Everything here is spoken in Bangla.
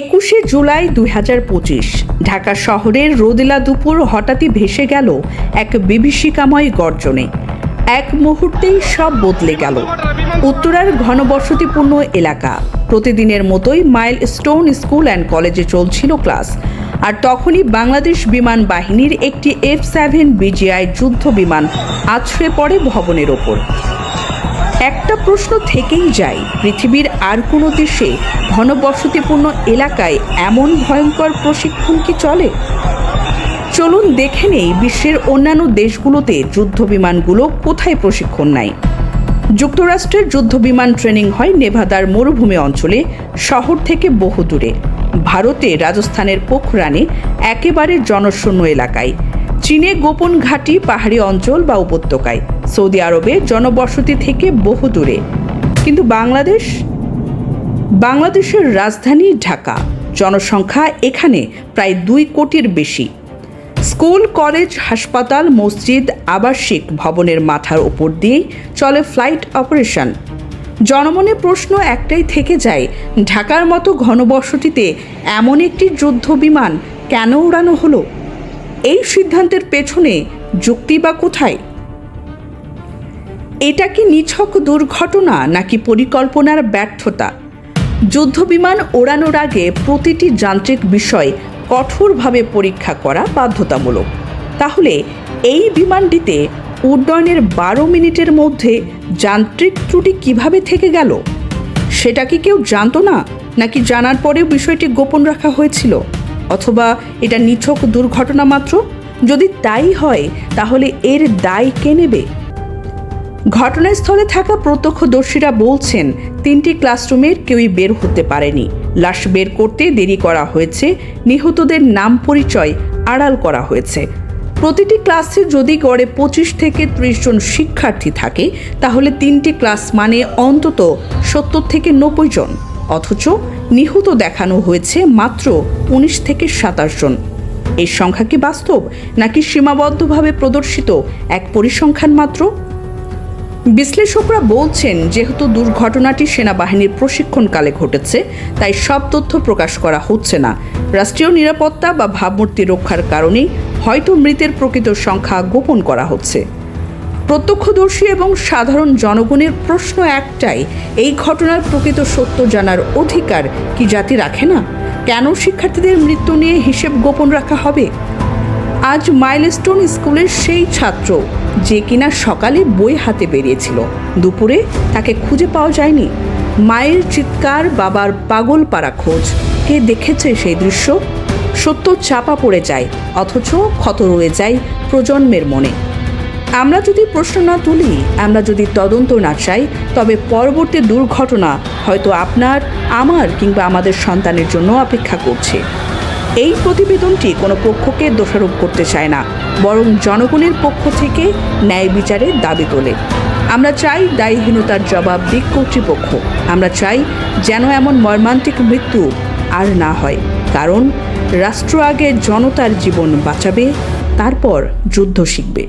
একুশে জুলাই দুই হাজার পঁচিশ, ঢাকা শহরের রোদেলা দুপুর হঠাৎই ভেসে গেল এক বিভীষিকাময় গর্জনে। এক মুহূর্তেই সব বদলে গেল। উত্তরার ঘনবসতিপূর্ণ এলাকা। প্রতিদিনের মতোই মাইল স্টোন স্কুল অ্যান্ড কলেজে চলছিল ক্লাস। আর তখনই বাংলাদেশ বিমান বাহিনীর একটি এফ সেভেন বিজিআই যুদ্ধ বিমান আছড়ে পড়ে ভবনের ওপর। একটা প্রশ্ন থেকেই যায়, পৃথিবীর আর কোনো দেশে ঘনবসতিপূর্ণ এলাকায় এমন ভয়ঙ্কর প্রশিক্ষণ কি চলে? চলুন দেখে নেই বিশ্বের অন্যান্য দেশগুলোতে যুদ্ধ বিমানগুলো কোথায় প্রশিক্ষণ নেয়। যুক্তরাষ্ট্রের যুদ্ধ বিমান ট্রেনিং হয় নেভাদার মরুভূমি অঞ্চলে, শহর থেকে বহু দূরে ভারতে রাজস্থানের পোখরানে একেবারে জনশূন্য এলাকায়। চীনে গোপন ঘাঁটি, পাহাড়ি অঞ্চল বা উপত্যকায়। সৌদি আরবে জনবসতি থেকে বহু দূরে। কিন্তু বাংলাদেশ? বাংলাদেশের রাজধানী ঢাকা। জনসংখ্যা এখানে প্রায় দুই কোটির বেশি। স্কুল, কলেজ, হাসপাতাল, মসজিদ, আবাসিক ভবনের মাথার উপর দিয়েই চলে ফ্লাইট অপারেশন। জনমনে প্রশ্ন একটাই থেকে যায়, ঢাকার মতো ঘনবসতিতে এমন একটি যুদ্ধ বিমান কেন উড়ানো হলো? এই সিদ্ধান্তের পেছনে যুক্তি বা কোথায়? এটা কি নিছক দুর্ঘটনা নাকি পরিকল্পনার ব্যর্থতা? যুদ্ধবিমান ওড়ানোর আগে প্রতিটি যান্ত্রিক বিষয় কঠোরভাবে পরীক্ষা করা বাধ্যতামূলক। তাহলে এই বিমানটিতে উড্ডয়নের বারো মিনিটের মধ্যে যান্ত্রিক ত্রুটি কীভাবে থেকে গেল? সেটা কি কেউ জানতো না? নাকি জানার পরেও বিষয়টি গোপন রাখা হয়েছিল? অথবা এটা নিছক দুর্ঘটনা মাত্র? যদি তাই হয়, তাহলে এর দায় কে নেবে? ঘটনাস্থলে থাকা প্রত্যক্ষদর্শীরা বলছেন, তিনটি ক্লাসরুমের কেউই বের হতে পারেনি। লাশ বের করতে দেরি করা হয়েছে। নিহতদের নাম পরিচয় আড়াল করা হয়েছে। প্রতিটি ক্লাসে যদি গড়ে পঁচিশ থেকে ত্রিশ জন শিক্ষার্থী থাকে, তাহলে তিনটি ক্লাস মানে অন্তত সত্তর থেকে নব্বই জন। অথচ নিহত দেখানো হয়েছে মাত্র উনিশ থেকে সাতাশ জন। এই সংখ্যা কি বাস্তব, নাকি সীমাবদ্ধভাবে প্রদর্শিত এক পরিসংখ্যান মাত্র? বিশ্লেষকরা বলছেন, যেহেতু দুর্ঘটনাটি সেনাবাহিনীর প্রশিক্ষণকালে ঘটেছে, তাই সব তথ্য প্রকাশ করা হচ্ছে না। রাষ্ট্রীয় নিরাপত্তা বা ভাবমূর্তি রক্ষার কারণেই হয়তো মৃতের প্রকৃত সংখ্যা গোপন করা হচ্ছে। প্রত্যক্ষদর্শী এবং সাধারণ জনগণের প্রশ্ন একটাই, এই ঘটনার প্রকৃত সত্য জানার অধিকার কি জাতি রাখে না? কেন শিক্ষার্থীদের মৃত্যু নিয়ে হিসেব গোপন রাখা হবে? আজ মাইলস্টোন স্কুলের সেই ছাত্র, যে কিনা সকালে বই হাতে বেরিয়েছিল, দুপুরে তাকে খুঁজে পাওয়া যায়নি। মায়ের চিৎকার, বাবার পাগল পাড়া খোঁজ, কে দেখেছে সেই দৃশ্য? সত্য চাপা পড়ে যায়, অথচ ক্ষত রয়ে যায় প্রজন্মের মনে। আমরা যদি প্রশ্ন না তুলি, আমরা যদি তদন্ত না চাই, তবে পরবর্তী দুর্ঘটনা হয়তো আপনার, আমার কিংবা আমাদের সন্তানের জন্য অপেক্ষা করছে। এই প্রতিবেদনটি কোনো পক্ষকে দোষারোপ করতে চায় না, বরং জনগণের পক্ষ থেকে ন্যায় বিচারের দাবি তোলে। আমরা চাই দায়হীনতার জবাব দিক কর্তৃপক্ষ। আমরা চাই যেন এমন মর্মান্তিক মৃত্যু আর না হয়, কারণ রাষ্ট্র আগে জনতার জীবন বাঁচাবে, তারপর যুদ্ধ শিখবে।